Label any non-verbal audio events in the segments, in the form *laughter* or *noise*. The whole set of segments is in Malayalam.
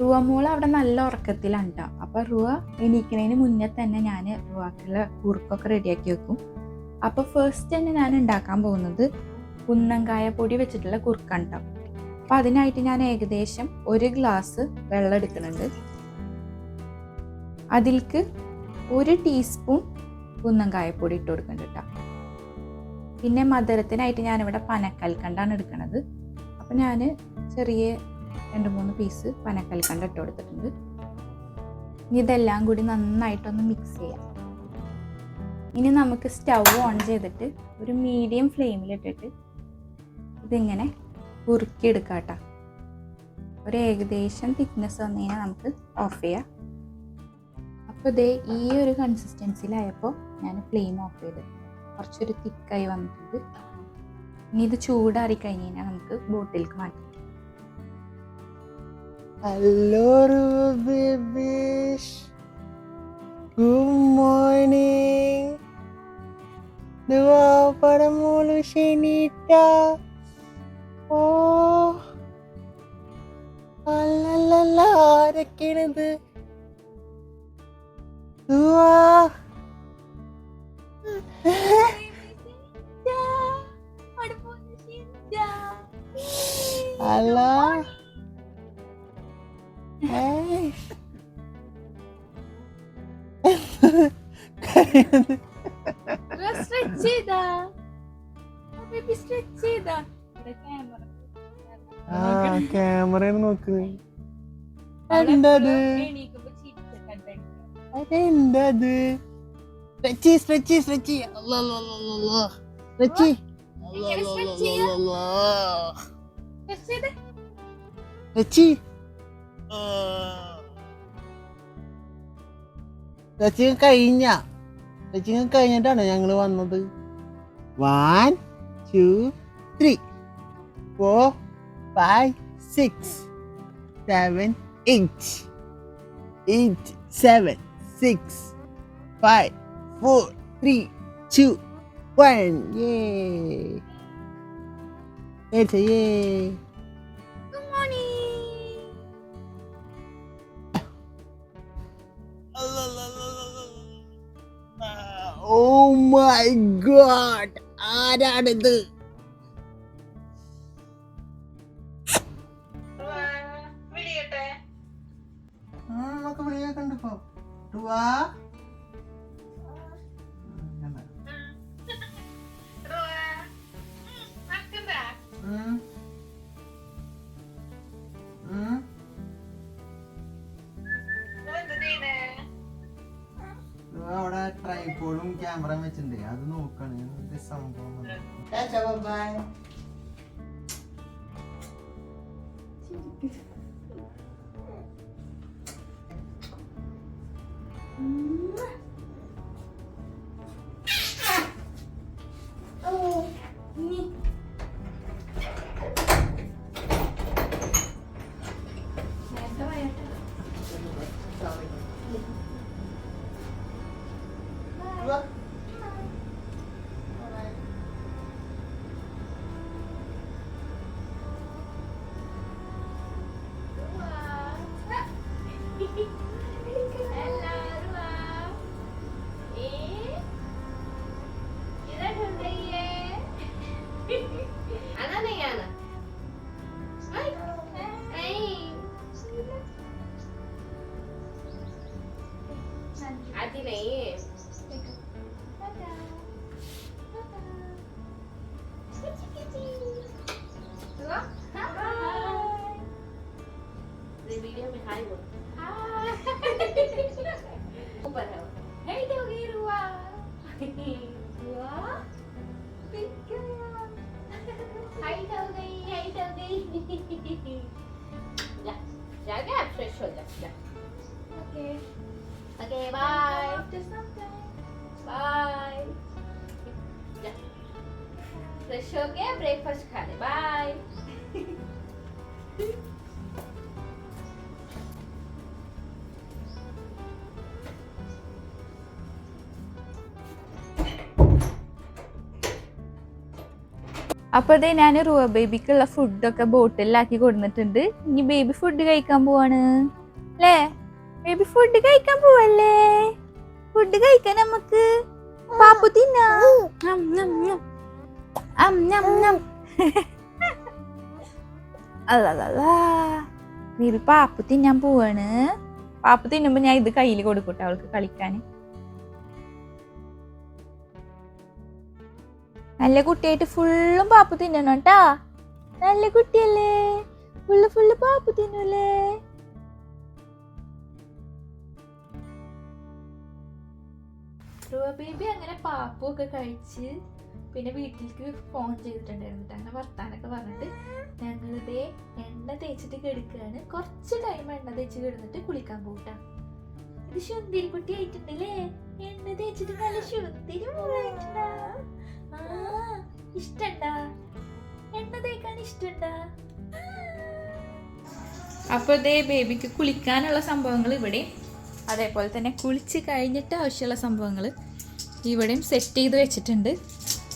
റുവ മോൾ അവിടെ നല്ല ഉറക്കത്തിലാണ് കേട്ടോ അപ്പോൾ റുവ എണീക്കണതിന് മുന്നേ തന്നെ ഞാൻ റുവാക്കുള്ള കുറുക്കൊക്കെ റെഡിയാക്കി വെക്കും. അപ്പോൾ ഫസ്റ്റ് തന്നെ ഞാൻ ഉണ്ടാക്കാൻ പോകുന്നത് കുന്നങ്കായ പൊടി വെച്ചിട്ടുള്ള കുറുക്കാണ് കേട്ടോ അപ്പോൾ അതിനായിട്ട് ഞാൻ ഏകദേശം ഒരു ഗ്ലാസ് വെള്ളം എടുക്കുന്നുണ്ട് അതിൽക്ക് ഒരു ടീസ്പൂൺ കുന്നങ്കായപ്പൊടി ഇട്ട് കൊടുക്കുന്നുണ്ട് കേട്ടോ പിന്നെ മധുരത്തിനായിട്ട് ഞാനിവിടെ പനക്കൽക്കണ്ടാണ് എടുക്കുന്നത് അപ്പം ഞാൻ ചെറിയ രണ്ട് മൂന്ന് പീസ് പനക്കൽക്കണ്ട ഇട്ട് കൊടുത്തിട്ടുണ്ട്. ഇനി ഇതെല്ലാം കൂടി നന്നായിട്ടൊന്ന് മിക്സ് ചെയ്യാം. ഇനി നമുക്ക് സ്റ്റൗ ഓൺ ചെയ്തിട്ട് ഒരു മീഡിയം ഫ്ലെയിമിലിട്ടിട്ട് ഇതിങ്ങനെ കുറുക്കിയെടുക്കാം കേട്ടോ. ഒരു ഏകദേശം തിക്നെസ് വന്നു കഴിഞ്ഞാൽ നമുക്ക് ഓഫ് ചെയ്യാം. അപ്പോൾ ഇതേ ഈ ഒരു കൺസിസ്റ്റൻസിയിലായപ്പോൾ ഞാൻ ഫ്ലെയിം ഓഫ് ചെയ്ത് കുറച്ചൊരു തിക്കായി വന്നിട്ടുണ്ട്. ഇനി ഇത് ചൂടാറി കഴിഞ്ഞ് കഴിഞ്ഞാൽ നമുക്ക് ബോട്ടിലേക്ക് മാറ്റാം. Hello, babies. Good morning. Doa para mulu sinita. Oh. അല്ലല്ല ആരൊക്കെയാണിത് അല്ല കരയുന്നത്. സ്ട്രെച്ച് ചെയ്താ ബേബി സ്ട്രെച്ച് ചെയ്താ ക്യാമറ ആ ക്യാമറയാണ് നോക്കുന്നത് എന്തത് അതെന്തത് stretchy stretchy stretchy stretchy stretchy stretchy കഴിഞ്ഞ സ്ട്രെച്ചി കഴിഞ്ഞിട്ടാണ് ഞങ്ങള് വന്നത് one two three four five six seven eight eight seven six five four three two one yay It's god ആരാണിത്? നമുക്ക് ടുവാ ക്യാമറയും വെച്ചിട്ടുണ്ട്. അത് നോക്കാണ്. എന്ത് സംഭവം ബൈ *laughs* বাড়ি করতে അപ്പോൾ അതേ ഞാൻ റുവ ബേബിക്കുള്ള ഫുഡൊക്കെ ബോട്ടിലാക്കി കൊടുത്തിട്ടുണ്ട് ഇനി ബേബി ഫുഡ് കഴിക്കാൻ പോവാണ്. അല്ലേ? ബേബി ഫുഡ് കഴിക്കാൻ പോവല്ലേ? ഫുഡ് കഴിക്കാൻ നമുക്ക്. പാപ്പു തിന്നാ. ബേബി പാപ്പു തിന്നാൻ പോവാണ്. പാപ്പു തിന്നുമ്പോ ഞാൻ ഇത് കയ്യിൽ കൊടുക്കട്ടെ അവൾക്ക് കളിക്കാൻ നല്ല കുട്ടിയായിട്ട് ഫുള്ളും പാപ്പു തിന്നണം കേട്ടാ നല്ല കുട്ടിയല്ലേ? ഫുള്ള് ഫുള്ള് പാപ്പു തിന്നൂലേ? ബേബി അങ്ങനെ പാപ്പു ഒക്കെ കഴിച്ച് പിന്നെ വീട്ടിലേക്ക് ഫോൺ ചെയ്തിട്ടുണ്ടായിരുന്നു ട്ടോ. അങ്ങനെ വർത്താനൊക്കെ പറഞ്ഞിട്ട് ഞങ്ങളിതേ എണ്ണ തേച്ചിട്ട് കിടക്കുകയാണ് കുറച്ച് ടൈം എണ്ണ തേച്ച് കിടന്നിട്ട് കുളിക്കാൻ പോട്ടാ ഇത് ശുന്തിരി കുട്ടി ആയിട്ടുണ്ടല്ലേ? എണ്ണ തേച്ചിട്ട് നല്ല ശുന്തിരി മോളായിട്ടുണ്ടാ. ആ ഇഷ്ടണ്ടാ. എണ്ണ തേക്കാൻ അപ്പോൾ ഇതേ ബേബിക്ക് കുളിക്കാനുള്ള സംഭവങ്ങൾ ഇവിടെ അതേപോലെ തന്നെ കുളിച്ച് കഴിഞ്ഞിട്ട് ആവശ്യമുള്ള സംഭവങ്ങൾ ഇവിടെയും സെറ്റ് ചെയ്ത് വെച്ചിട്ടുണ്ട്.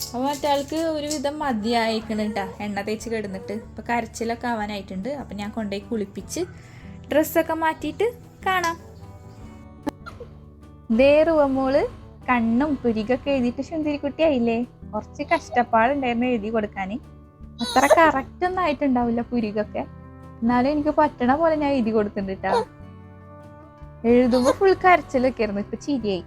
അപ്പോൾ മറ്റാൾക്ക് ഒരുവിധം മതിയായിക്കണം കേട്ടോ എണ്ണ തേച്ച് കിടന്നിട്ട് ഇപ്പോൾ കരച്ചിലൊക്കെ ആവാനായിട്ടുണ്ട്. അപ്പം ഞാൻ കൊണ്ടുപോയി കുളിപ്പിച്ച് ഡ്രസ്സൊക്കെ മാറ്റിയിട്ട് കാണാം. ദേറുവ റുവമോൾ കണ്ണും പുരികൊക്കെ എഴുതിയിട്ട് ശുന്തിരിക്കുട്ടിയായില്ലേ കുറച്ച് കഷ്ടപ്പാടുണ്ടായിരുന്നു എഴുതി കൊടുക്കാൻ അത്ര കറക്റ്റ് ഒന്നും ആയിട്ടുണ്ടാവില്ല പുരികൊക്കെ എന്നാലും എനിക്ക് പറ്റണ പോലെ ഞാൻ എഴുതി കൊടുത്തിട്ടുണ്ട് കേട്ടാ എഴുതുമ്പോ ഫുൾ കരച്ചിലൊക്കെ ആയിരുന്നു ഇപ്പൊ ചിരിയായി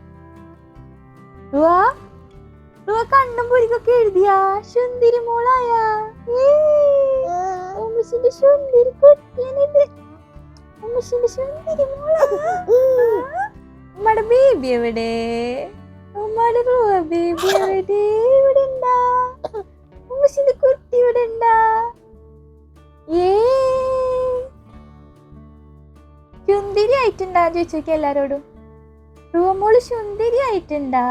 കണ്ണും പുരികൊക്കെ എഴുതിയാ? ശുന്തിരി മോളായാ. ശുന്തിരി കുട്ടിയാണിത് ശുന്തിരി മോളാ. ഉമ്മടെ ബേബി എവിടെ? ബേബി എവിടെ ഇവിടെ ഉണ്ടാ കുട്ടി ഇവിടെ ഉണ്ടാ? സുന്ദരി ആയിട്ടുണ്ടാ ചോദിച്ചോക്കെ എല്ലാരോടും. റൂമോൾ സുന്ദരി ആയിട്ടുണ്ടാ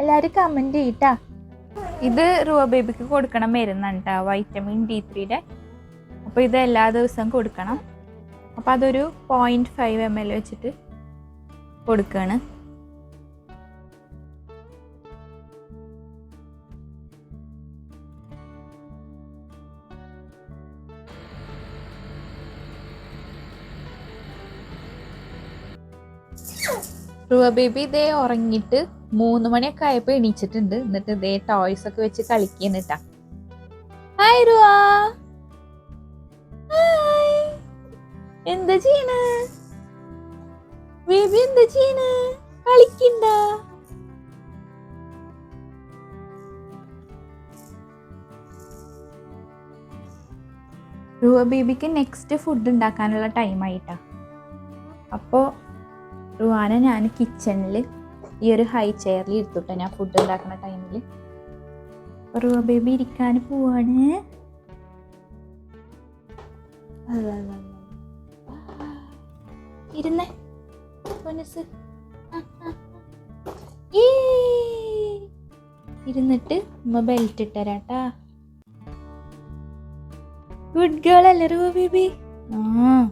എല്ലാരും കമന്റ് ചെയ്യട്ടാ. ഇത് റൂവ ബേബിക്ക് കൊടുക്കണം മരുന്നാണ് കേട്ടോ വൈറ്റമിൻ ഡി ത്രീയുടെ അപ്പോൾ ഇത് എല്ലാ ദിവസവും കൊടുക്കണം. അപ്പോൾ അതൊരു പോയിന്റ് ഫൈവ് എം എൽ വെച്ചിട്ട് കൊടുക്കുകയാണ് ബേബി ഇതേ ഉറങ്ങിയിട്ട് മൂന്ന് മണിയൊക്കെ ആയപ്പോ എണീച്ചിട്ടുണ്ട്. എന്നിട്ട് ഇതേ ടോയ്സ് ഒക്കെ വെച്ച് കളിക്കുന്നിട്ടാ ഹായ് എന്താ ചെയ്യണ? ബേബി എന്താ ചെയ്യണ? കളിക്കണ്ട? ബേബിക്ക് നെക്സ്റ്റ് ഫുഡ് ഉണ്ടാക്കാനുള്ള ടൈം ആയിട്ടാ. അപ്പോൾ റുവാനെ ഞാൻ കിച്ചണിൽ ഈ ഒരു ഹൈ ചെയറിൽ ഇരുത്തുട്ടെ. ഞാൻ ഫുഡ് ഉണ്ടാക്കുന്ന ടൈമിൽ റുവ ബേബി ഇരിക്കാൻ പോവാണ്. ഇരുന്നേ. ആ. ഇരുന്നിട്ട് ഉമ്മ ബെൽറ്റ് ഇട്ടരാട്ടാ. ഗുഡ് ഗേൾ അല്ലേ റുവ ബേബി ആ.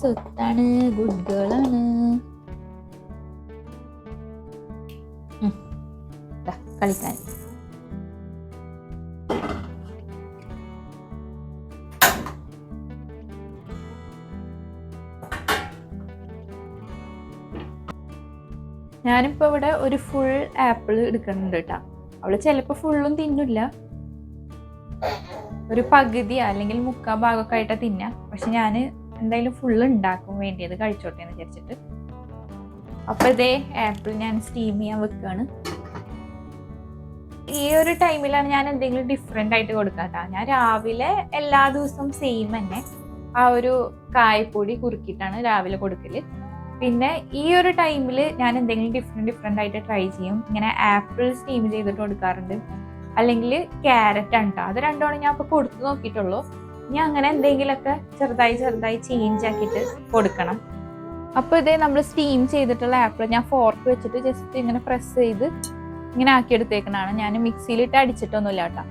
സ്വത്താണ് ഗുഡ് ഗേൾ ആണ്. കളിക്കാൻ. ഞാനിപ്പോ ഇവിടെ ഒരു ഫുൾ ആപ്പിൾ എടുക്കുന്നുണ്ട് കേട്ടാ. അവൾ ചിലപ്പോ ഫുള്ളും തിന്നില്ല. ഒരു പകുതി അല്ലെങ്കിൽ മുക്കാ ഭാഗമൊക്കെ ആയിട്ടാ തിന്ന. പക്ഷെ ഞാൻ എന്തായാലും ഫുള്ള് ഉണ്ടാക്കും വേണ്ടിയത് കഴിച്ചോട്ടെ എന്ന് വിചാരിച്ചിട്ട്. അപ്പൊ ഇതേ ആപ്പിൾ ഞാൻ സ്റ്റീം ചെയ്യാൻ വെക്കുകയാണ് ഈ ഒരു ടൈമിലാണ് ഞാൻ എന്തെങ്കിലും ഡിഫറെന്റ് ആയിട്ട് കൊടുക്കാട്ടാ. ഞാൻ രാവിലെ എല്ലാ ദിവസവും സെയിം തന്നെ. ആ ഒരു കായപ്പൊടി കുറുക്കിയിട്ടാണ് രാവിലെ കൊടുക്കൽ. പിന്നെ ഈ ഒരു ടൈമിൽ ഞാൻ എന്തെങ്കിലും ഡിഫറെന്റ് ഡിഫറെന്റ് ആയിട്ട് ട്രൈ ചെയ്യും. ഇങ്ങനെ ആപ്പിൾ സ്റ്റീം ചെയ്തിട്ട് കൊടുക്കാറുണ്ട്. അല്ലെങ്കിൽ ക്യാരറ്റ് ആണ് കേട്ടോ അത് രണ്ടുമാണ് ഞാൻ ഇപ്പോൾ കൊടുത്തു നോക്കിയിട്ടുള്ളൂ. ഇനി അങ്ങനെ എന്തെങ്കിലുമൊക്കെ ചെറുതായി ചെറുതായി ചേഞ്ച് ആക്കിയിട്ട് കൊടുക്കണം. അപ്പോൾ ഇതേ നമ്മൾ സ്റ്റീം ചെയ്തിട്ടുള്ള ആപ്പിൾ ഞാൻ ഫോർക്ക് വെച്ചിട്ട് ജസ്റ്റ് ഇങ്ങനെ പ്രസ് ചെയ്ത് ഇങ്ങനെ ആക്കിയെടുത്തേക്കണാണ് ഞാൻ മിക്സിയിലിട്ട് അടിച്ചിട്ടൊന്നുമില്ല കേട്ടോ.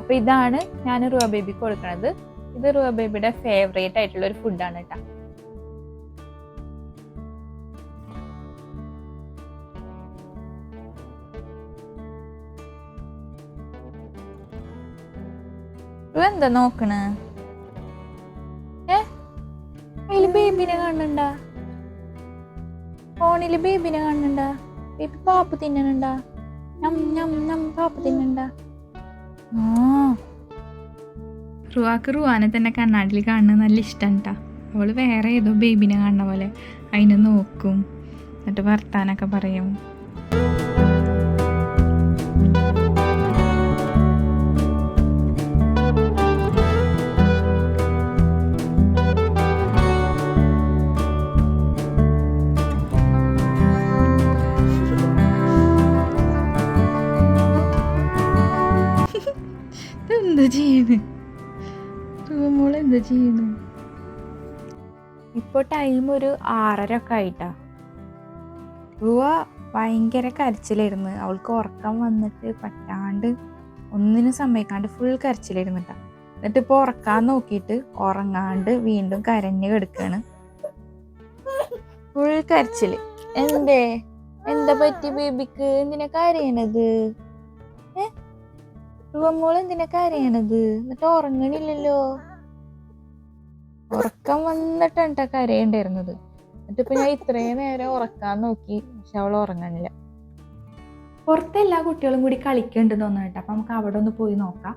അപ്പോൾ ഇതാണ് ഞാൻ റുവ ബേബിക്ക് കൊടുക്കണത്. ഇത് റുവ ബേബിയുടെ ഫേവറേറ്റ് ആയിട്ടുള്ള ഒരു ഫുഡാണ് കേട്ടോ. റുവ എന്താ നോക്കണ്? ബേബിനെ കാണുന്നുണ്ടാ? ഫോണിൽ ബേബിനെ കാണുന്നുണ്ടാ? ബേബി പാപ്പ് തിന്നണുണ്ടാ ഞം ഞം ഞം പാപ്പ് തിന്നണ്ട റുവാക്ക് റുവാനെ തന്നെ കണ്ണാടിൽ കാണുന്നത് നല്ല ഇഷ്ടം അവൾ വേറെ ഏതോ ബേബിനെ കാണുന്ന പോലെ അതിനെ നോക്കും. എന്നിട്ട് വർത്താനൊക്കെ പറയും. ടൈം ഒരു ആറര ഒക്കെ ആയിട്ടാ. റുവ ഭയങ്കര കരച്ചിലായിരുന്നു. അവൾക്ക് ഉറക്കം വന്നിട്ട് പറ്റാണ്ട് ഒന്നിനും സമ്മതിക്കാണ്ട് ഫുൾ കരച്ചിലായിരുന്നിട്ടാ. എന്നിട്ട് ഇപ്പോൾ ഉറക്കാൻ നോക്കിയിട്ട് ഉറങ്ങാണ്ട് വീണ്ടും കരഞ്ഞു കിടക്കാണ്. ഫുൾ കരച്ചിൽ. എന്തേ? എന്താ പറ്റി ബേബിക്ക്? എന്തിനാ കരയണത്? ഏ? റുവമോൾ എന്തിനാ കരയണത്? എന്നിട്ട് ഉറങ്ങണില്ലല്ലോ. ഉറക്കം വന്നിട്ടാണ് ട്ടാ കരയേണ്ടിയിരുന്നത്. എന്നിട്ട് ഇപ്പൊ ഞാൻ ഇത്രയും നേരം ഉറക്കാൻ നോക്കി പക്ഷെ അവൾ ഉറങ്ങാനില്ല പുറത്തെ എല്ലാ കുട്ടികളും കൂടി കളിക്കുന്നുണ്ട് തോന്നുന്നു അപ്പൊ നമുക്ക് അവിടെ ഒന്ന് പോയി നോക്കാം.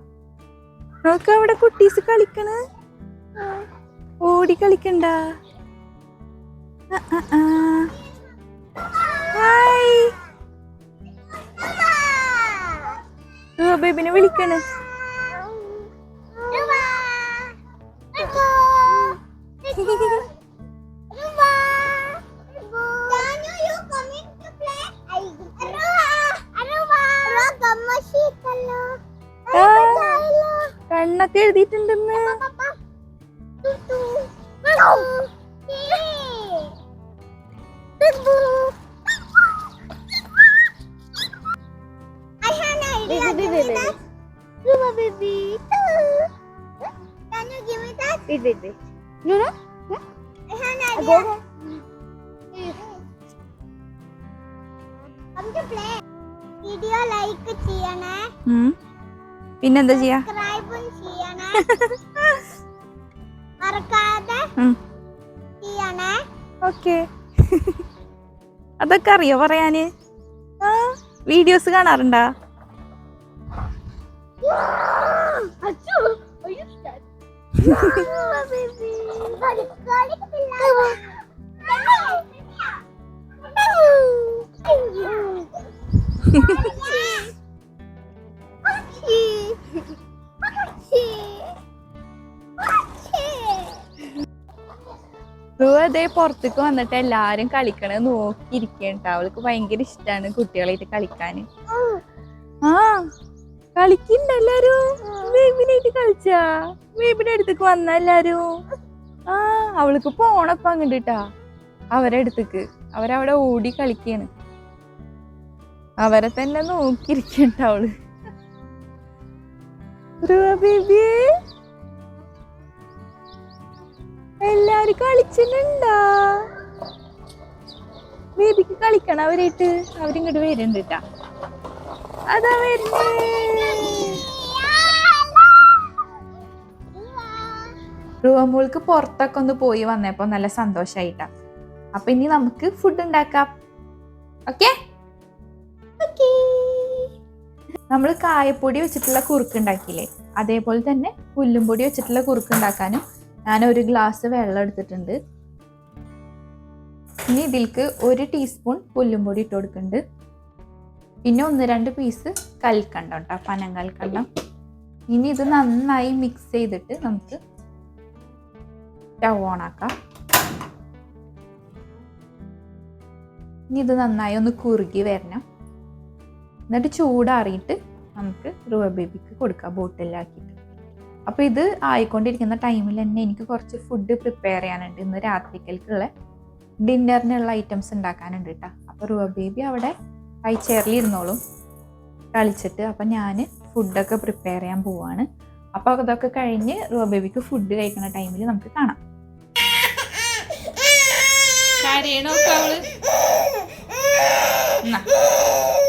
നമുക്ക് അവിടെ കുട്ടീസ് കളിക്കണ? ഓടി കളിക്കണ്ട. ബേബിനെ വിളിക്കണ്. കണ്ണൊക്കെ എഴുതിയിട്ടുണ്ടെന്ന് പിന്നെന്താ ചെയ്യാ? ഓക്കെ. അതൊക്കെ അറിയോ പറയാന്? വീഡിയോസ് കാണാറുണ്ടാ? Achoo! *laughs* അതേ പുറത്തേക്ക് വന്നിട്ട് എല്ലാരും കളിക്കണത് നോക്കിയിരിക്കണ്ട അവൾക്ക് ഭയങ്കര ഇഷ്ടാണ് കുട്ടികളായിട്ട് കളിക്കാന് ആ കളിക്കണ്ട എല്ലാരും? ബേബിനായിട്ട് കളിച്ചാ? അടുത്തേക്ക് വന്ന എല്ലാരും? ആ അവൾക്ക് പോണപ്പ അങ്ങോട്ടാ അവരെ അടുത്തേക്ക്. അവരവിടെ ഓടി കളിക്കാണ്. അവരെ തന്നെ നോക്കിയിരിക്കണ്ട അവൾ. ബേബി എല്ലാരും കളിച്ചിട്ടുണ്ടോ? ബേബിക്ക് കളിക്കണം അവരായിട്ട് അവരിങ്ങോട്ട് വരുന്നുണ്ട് കേട്ടാ അതാ വരുന്നേ. റൂമോൾക്ക് പുറത്തൊക്കെ ഒന്ന് പോയി വന്നപ്പോ നല്ല സന്തോഷായിട്ട. അപ്പൊ ഇനി നമുക്ക് ഫുഡ് ഉണ്ടാക്കാം. ഓക്കെ നമ്മൾ കായപ്പൊടി വെച്ചിട്ടുള്ള കുറുക്ക് ഉണ്ടാക്കിയില്ലേ അതേപോലെ തന്നെ പുല്ലും പൊടി വെച്ചിട്ടുള്ള കുറുക്ക് ഉണ്ടാക്കാനും ഞാൻ ഒരു ഗ്ലാസ് വെള്ളം എടുത്തിട്ടുണ്ട്. ഇനി ഇതിൽക്ക് ഒരു ടീസ്പൂൺ പുല്ലും പൊടി ഇട്ട് കൊടുക്കുന്നുണ്ട്. പിന്നെ ഒന്ന് രണ്ട് പീസ് കൽക്കണ്ടം കേട്ടോ പനം കൽക്കണ്ടം. ഇനി ഇത് നന്നായി മിക്സ് ചെയ്തിട്ട് നമുക്ക് സ്റ്റവ് ആക്കാം. ഇനി ഇത് നന്നായി ഒന്ന് കുറുകി വരണം. എന്നിട്ട് ചൂടാറിയിട്ട് നമുക്ക് റുവ ബേബിക്ക് കൊടുക്കാം ബോട്ടിലാക്കിയിട്ട്. അപ്പോൾ ഇത് ആയിക്കൊണ്ടിരിക്കുന്ന ടൈമിൽ തന്നെ എനിക്ക് കുറച്ച് ഫുഡ് പ്രിപ്പയർ ചെയ്യാനുണ്ട്. ഇന്ന് രാത്രിക്കൽക്കുള്ള ഡിന്നറിനുള്ള ഐറ്റംസ് ഉണ്ടാക്കാനുണ്ട് കേട്ടോ അപ്പോൾ റുവ ബേബി അവിടെ കൈ ചെയറിൽ ഇരുന്നോളും. കളിച്ചിട്ട് അപ്പം ഞാൻ ഫുഡൊക്കെ പ്രിപ്പയർ ചെയ്യാൻ പോവാണ്. അപ്പോൾ അതൊക്കെ കഴിഞ്ഞ് റുവ ബേബിക്ക് ഫുഡ് കഴിക്കുന്ന ടൈമിൽ നമുക്ക് കാണാം. കരയണോക്കെ അവൾ? *laughs*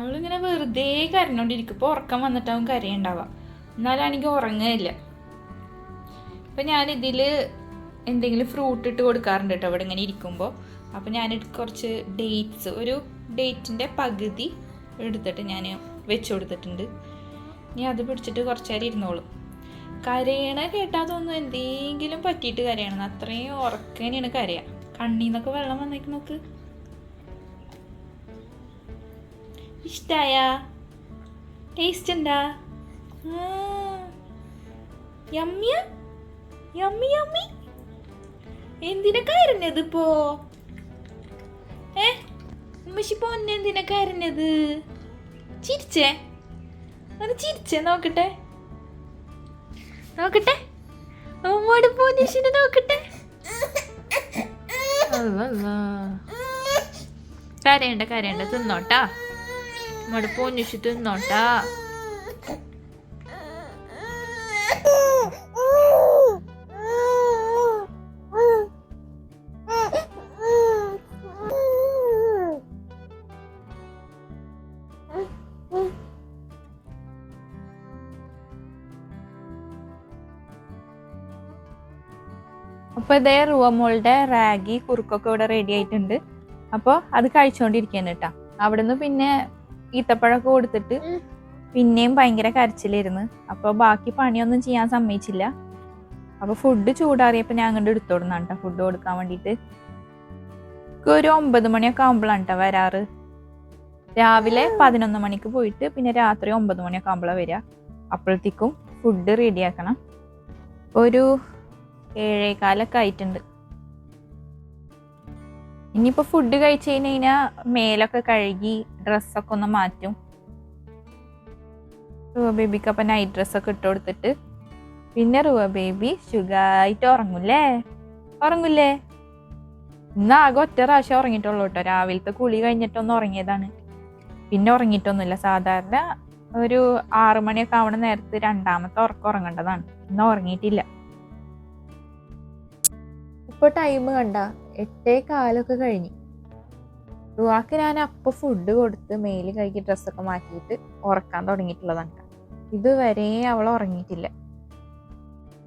അവളിങ്ങനെ വെറുതെ കരഞ്ഞോണ്ടിരിക്കും. ഇപ്പോൾ ഉറക്കം വന്നിട്ടാവും കരയുണ്ടാവുക എന്നാലാണെങ്കിൽ ഉറങ്ങുകയില്ല ഇപ്പം ഞാൻ ഇതിൽ എന്തെങ്കിലും ഫ്രൂട്ട് ഇട്ട് കൊടുക്കാറുണ്ട് കേട്ടോ അവിടെ ഇങ്ങനെ ഇരിക്കുമ്പോൾ അപ്പോൾ ഞാൻ കുറച്ച് ഡേറ്റ്സ് ഒരു ഡേറ്റിന്റെ പകുതി എടുത്തിട്ട് ഞാൻ വെച്ച് കൊടുത്തിട്ടുണ്ട്. ഇനി അത് പിടിച്ചിട്ട് കുറച്ച് നേരം ഇരുന്നോളും. കരയണ കേട്ടാൽ തോന്നുന്നു എന്തെങ്കിലും പറ്റിയിട്ട് കരയണം. അത്രയും ഉറക്കനെയാണ് കരയുക കണ്ണീന്നൊക്കെ വെള്ളം വന്നേക്ക് നോക്ക്. ഇഷ്ടായ ടേസ്റ്റ് എന്താ യമ്മിയ യമ്മി യമ്മി എന്തിനാ കരഞ്ഞത് ഇപ്പോ? ഏ? ഉമ്മശി പൊന്നെ എന്തിനാ കരഞ്ഞത് ചിരിച്ചേ? ഒന്ന് ചിരിച്ചേ നോക്കട്ടെ. നോക്കട്ടെ. ഉമ്മോട് പോന്നീഷിനെ നോക്കട്ടെ. *laughs* കരയണ്ട കരയണ്ട. തിന്നോട്ടാ. ഉമ്മോട് പോനീഷ് തിന്നോട്ടാ അപ്പോൾ ഇതേ റുവമോളുടെ റാഗി കുറുക്കൊക്കെ ഇവിടെ റെഡി ആയിട്ടുണ്ട്. അപ്പോൾ അത് കഴിച്ചുകൊണ്ടിരിക്കുകയാണ് കേട്ടോ. അവിടുന്ന് പിന്നെ ഈത്തപ്പഴമൊക്കെ കൊടുത്തിട്ട് പിന്നെയും ഭയങ്കര കരച്ചിലായിരുന്നു. അപ്പോൾ ബാക്കി പണിയൊന്നും ചെയ്യാൻ സമ്മതിച്ചില്ല. അപ്പോൾ ഫുഡ് ചൂടാറിയപ്പോൾ ഞാൻ അങ്ങോട്ട് എടുത്തോടുന്നാണ് കേട്ടോ ഫുഡ് കൊടുക്കാൻ വേണ്ടിയിട്ട് ഒരു ഒമ്പത് മണിയൊക്കെ ആകുമ്പോഴാണ് കേട്ടോ വരാറ്. രാവിലെ പതിനൊന്ന് മണിക്ക് പോയിട്ട് പിന്നെ രാത്രി ഒമ്പത് മണിയൊക്കെ ആകുമ്പോഴാണ് വരിക അപ്പോഴത്തേക്കും ഫുഡ് റെഡിയാക്കണം ഒരു ഏഴേകാലൊക്കെ ആയിട്ടുണ്ട്. ഇനിയിപ്പോൾ ഫുഡ് കഴിച്ചു കഴിഞ്ഞ് കഴിഞ്ഞാൽ മേലൊക്കെ കഴുകി ഡ്രസ്സൊക്കെ ഒന്ന് മാറ്റും. റുവ ബേബിക്ക് അപ്പം നൈറ്റ് ഡ്രസ്സൊക്കെ ഇട്ട് കൊടുത്തിട്ട്. പിന്നെ റുവ ബേബി സുഖമായിട്ട് ഉറങ്ങൂല്ലേ? ഉറങ്ങൂല്ലേ? ഇന്ന് ആകെ ഒറ്റ പ്രാവശ്യം ഉറങ്ങിയിട്ടുള്ളൂ കേട്ടോ രാവിലത്തെ കുളി കഴിഞ്ഞിട്ടൊന്ന് ഉറങ്ങിയതാണ്. പിന്നെ ഉറങ്ങിയിട്ടൊന്നുമില്ല. സാധാരണ ഒരു ആറു മണിയൊക്കെ ആവണ നേരത്ത് രണ്ടാമത്തെ ഉറക്കം ഉറങ്ങേണ്ടതാണ്. ഇന്ന് ഉറങ്ങിയിട്ടില്ല. ഇപ്പൊ ടൈം കണ്ട? എട്ടേ കാലൊക്കെ കഴിഞ്ഞു. റുവാക്ക് ഞാൻ അപ്പൊ ഫുഡ് കൊടുത്ത് മേൽ കഴുകി ഡ്രസ്സൊക്കെ മാറ്റിയിട്ട് ഉറക്കാൻ തുടങ്ങിയിട്ടുള്ളതാണ് ഇതുവരെ അവൾ ഉറങ്ങിയിട്ടില്ല.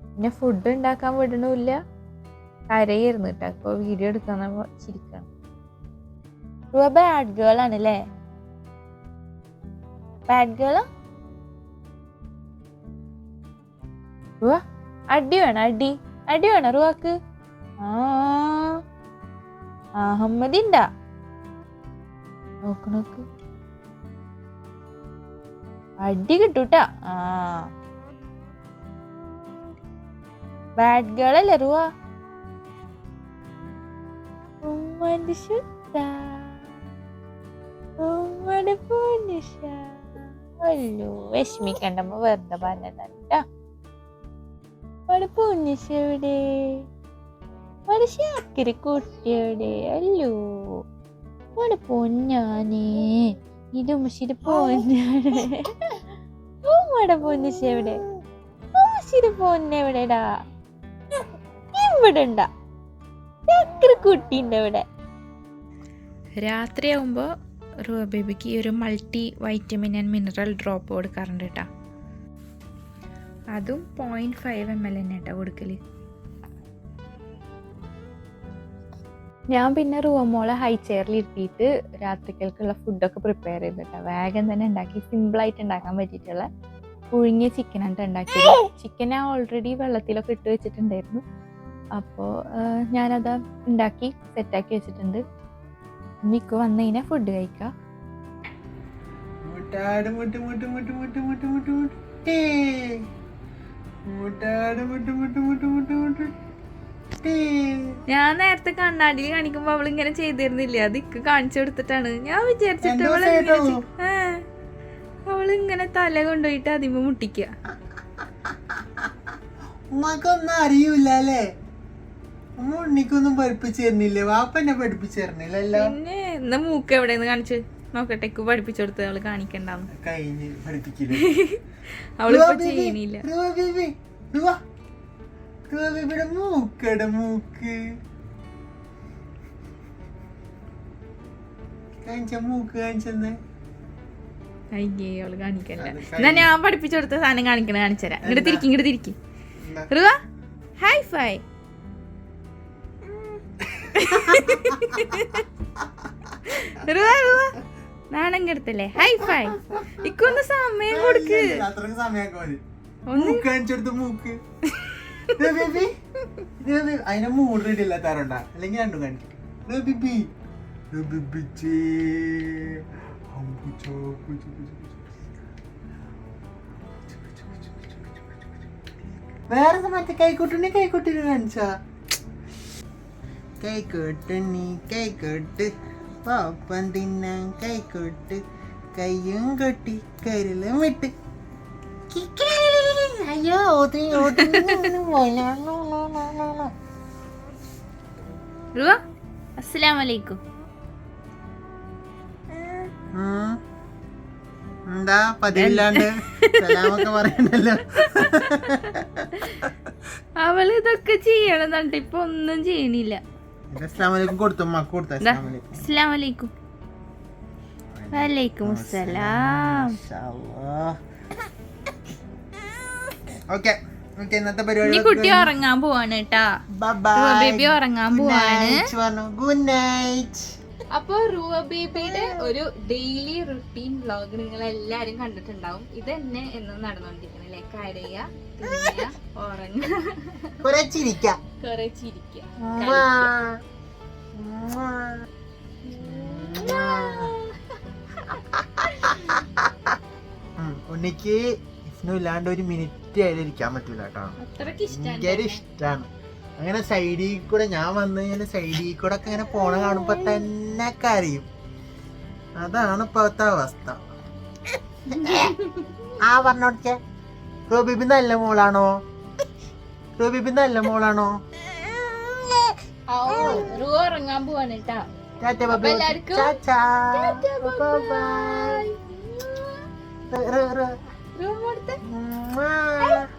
പിന്നെ ഫുഡ് ഉണ്ടാക്കാൻ വിടണില്ല. കരയായിരുന്നു കേട്ടോ ഇപ്പൊ വീഡിയോ എടുക്കാൻ ചിരിക്കണം. ബാഡ് ഗേൾ ആണ് അല്ലേ ബാഡ് ഗേൾ അടി വേണം അടി. അടി വേണം റുവാക്ക്? ആ. അഹമ്മദിണ്ടാ നോക്ക് നോക്ക്. അടി കിട്ടൂട്ടാ. ആ. ബാഡ് ഗേൾ അല്ലേ റുവ? ഉമ്മന്റെ ശുദ്ധ ഉമ്മടെ പൊന്നിഷ. അല്ലോ വിഷമിക്കണ്ടമ്മ വെറുതെ പറഞ്ഞതാ അവിടെ പൊന്നിഷ എവിടെ? അവിടെ ശാക്കിരി കുട്ടിയുടെ അല്ലോ ഇവിടെ പൊന്നാനേ. ഇത് മുഷിരി പൊന്നാണ്. ഉമ്മടെ പൊന്നിഷ എവിടെ ഉമ്മശ്ശിരി പൊന്നെവിടെടാ ഇവിടെ ഉണ്ടാ കുട്ടിന്റെ കുട്ടിയുണ്ട് ഇവിടെ. രാത്രിയാവുമ്പോൾ ബേബിക്ക് ഈ ഒരു multi vitamin and mineral drop കൊടുക്കാറുണ്ട് കേട്ടോ. അതും പോയിന്റ് ഫൈവ് എം എൽ തന്നെ കേട്ടോ കൊടുക്കൽ. ഞാൻ പിന്നെ റൂമോളെ ഹൈ ചെയറിൽ ഇരുത്തിയിട്ട് രാത്രിക്കൽക്കുള്ള ഫുഡൊക്കെ പ്രിപ്പയർ ചെയ്തിട്ടാ. വേഗം തന്നെ ഉണ്ടാക്കി സിമ്പിളായിട്ട് ഉണ്ടാക്കാൻ പറ്റിയിട്ടുള്ള പുഴുങ്ങിയ ചിക്കനാണ് ഉണ്ടാക്കിയത്. ചിക്കൻ ഞാൻ ഓൾറെഡി വെള്ളത്തിലൊക്കെ ഇട്ട് വെച്ചിട്ടുണ്ടായിരുന്നു. അപ്പോൾ ഞാനത് ഉണ്ടാക്കി സെറ്റാക്കി വെച്ചിട്ടുണ്ട്. മിക്ക വന്നു കഴിഞ്ഞാൽ ഫുഡ് കഴിക്കാം. മുട്ടാട് മുട്ട് മുട്ട് മുട്ട് മുട്ട് മുട്ട് മുട്ട് മുട്ടേ. മുട്ടാട് മുട്ട് മുട്ട് മുട്ട് മുട്ട് മുട്ട്. ഞാൻ നേരത്തെ കണ്ണാടിയിൽ കാണിക്കുമ്പോ അവൾ ഇങ്ങനെ ചെയ്തിരുന്നില്ല? അത് ഇക്ക് കാണിച്ചു കൊടുത്തിട്ടാണ്. ഞാൻ വിചാരിച്ചിട്ട് അവൾ. അവൾ ഇങ്ങനെ തല കൊണ്ടുപോയിട്ട് അതിമ മുട്ടിക്ക. ഉമ്മക്കൊന്നും അറിയൂല അല്ലേ ഉമ്മ ഉണ്ണിക്കൊന്നും പഠിപ്പിച്ചു തരുന്നില്ലേ? വാപ്പന്നെ പഠിപ്പിച്ചു തരുന്നില്ലല്ലോ? പിന്നെ എന്നാ മൂക്ക് എവിടെയെന്ന് കാണിച്ചു നോക്കട്ടെ. പഠിപ്പിച്ചു കൊടുത്ത് അവൾ കാണിക്കണ്ടാവും കഴിഞ്ഞ് പഠിപ്പിക്കില്ല *laughs* അവളിപ്പോ ചെയ്യണില്ല. ബേബിയുടെ മൂക്കട മൂക്ക്. മൂക്ക് കാണിച്ചെന്ന്. അയ്യേ അവൾ കാണിക്കണ്ട. എന്നാ ഞാൻ പഠിപ്പിച്ചു കൊടുത്ത സാധനം കാണിക്കണ കാണിച്ചുതരാം ഇങ്ങോട്ട്? തിരിക്കി ഇങ്ങോട്ട് തിരിക്കി. റുവ ഹൈ ഫൈ റുവ റുവ നാണം കെടുത്തല്ലേ? ഹൈ ഫൈ ഇക്കൊന്ന് സമയം കൊടുക്ക്. ഒന്ന്. മൂക്ക് കാണിച്ചെടുത്ത് മൂക്ക്. ബേബി. ബേബി. അതിനെ മൂഡ് റെഡി ഇല്ലാത്താറുണ്ടാ അല്ലെങ്കിൽ രണ്ടും കാണിക്കും ബിബി. പുച്ചു. വേറെ മറ്റേ കൈക്കൊട്ടുണ്ണി കൈക്കൊട്ടിന് കാണിച്ചാ കൈക്കൊട്ടുണ്ണി കൈക്കോട്ട് പാപ്പം തിന്നാൻ കൈക്കോട്ട് കയ്യും കൊട്ടി കരുളും വിട്ട് അയ്യോ ഓതി ഓതി റുവ അസ്സലാം വലൈക്കും എന്താ പതിവില്ലാണ്ട് സലാമൊക്കെ പറയണ്ടല്ലോ അവൾ ഇതൊക്കെ ചെയ്യണമെന്നുണ്ട് ഇപ്പൊ ഒന്നും ചെയ്യണില്ല. അസ്സലാമലൈക്കും കൊടുത്തു? അമ്മയ്ക്ക് കൊടുത്തു ദാ, അസ്ലാമലൈക്കും അസ്സലാം വലൈക്കും വലൈക്കും അസ്സലാം. ഓക്കെ ഓക്കെ ഇന്നത്തെ ഇനി പരിപാടി കുട്ടി ഉറങ്ങാൻ പോവാണ് കേട്ടാ റുവ ബേബി ഉറങ്ങാൻ പോവാണ്. ഗുഡ് നൈറ്റ് അപ്പൊ റൂവ ബേബിയുടെ ഒരു ഡെയിലി റുട്ടീൻ വ്ലോഗ് നിങ്ങൾ എല്ലാരും കണ്ടിട്ടുണ്ടാവും. ഇത് തന്നെ എന്ന് നടന്നുകൊണ്ടിരിക്കണം അല്ലെ കരയ ഉറങ്ങ. ഉറങ്ങുക ചിരിക്ക. ചിരിക്കാം. ചിരിക്ക ഉണ്ണിക്ക് ഇഫ്നു ഇല്ലാണ്ട് ഒരു മിനിറ്റ് ആയാലും ഇരിക്കാൻ പറ്റൂല കേട്ടോ. ഭയങ്കര ഇഷ്ടാണ്. അങ്ങനെ സൈഡിൽ കൂടെ ഞാൻ വന്നു കഴിഞ്ഞാൽ സൈഡിൽ കൂടെ ഒക്കെ ഇങ്ങനെ പോണ കാണുമ്പോ തന്നെ കരയും അതാണ് ഇപ്പോഴത്തെ അവസ്ഥ. ആ പറഞ്ഞോടിച്ചേ റോബിബി നല്ല മോളാണോ? റോബിബി നല്ല മോളാണോ? ഉറങ്ങാൻ പോവാണ് കേട്ടാ. Hey.